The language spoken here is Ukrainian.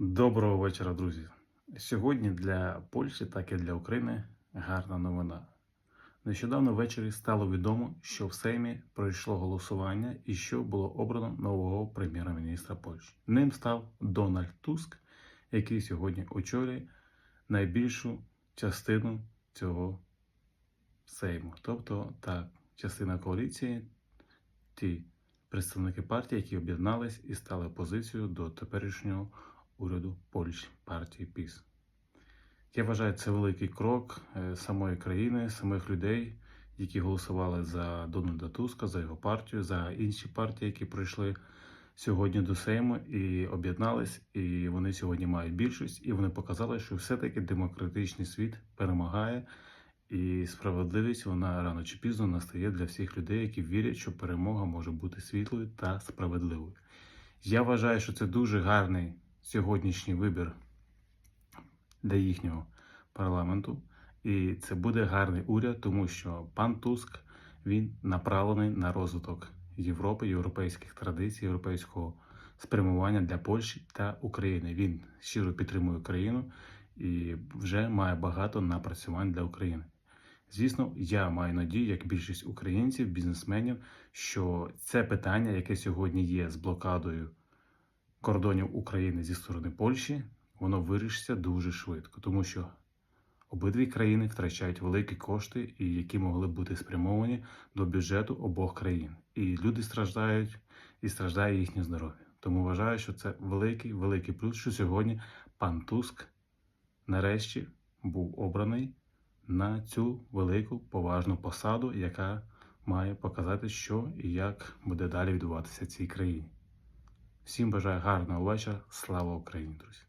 Доброго вечора, друзі. Сьогодні для Польщі, так і для України гарна новина. Нещодавно ввечері стало відомо, що в Сеймі пройшло голосування і що було обрано нового прем'єр-міністра Польщі. Ним став Дональд Туск, який сьогодні очолює найбільшу частину цього Сейму. Тобто та частина коаліції, ті представники партії, які об'єднались і стали опозицією до теперішнього уряду Польщі партії ПІС. Я вважаю, це великий крок е, самої країни, самих людей, які голосували за Дональда Туска, за його партію, за інші партії, які прийшли сьогодні до Сейму і об'єднались, і вони сьогодні мають більшість, і вони показали, що все-таки демократичний світ перемагає, і справедливість вона рано чи пізно настає для всіх людей, які вірять, що перемога може бути світлою та справедливою. Я вважаю, що це дуже гарний сьогоднішній вибір для їхнього парламенту. І це буде гарний уряд, тому що пан Туск він направлений на розвиток Європи, європейських традицій, європейського спрямування для Польщі та України. Він щиро підтримує Україну і вже має багато напрацювань для України. Звісно, я маю надію, як більшість українців, бізнесменів, що це питання, яке сьогодні є з блокадою кордонів України зі сторони Польщі, воно вирішиться дуже швидко, тому що обидві країни втрачають великі кошти, які могли бути спрямовані до бюджету обох країн. І люди страждають, і страждає їхнє здоров'я. Тому вважаю, що це великий великий плюс, що сьогодні пан Туск нарешті був обраний на цю велику поважну посаду, яка має показати, що і як буде далі відбуватися цій країні. Всім бажаю гарного вечора. Слава Україні, друзі!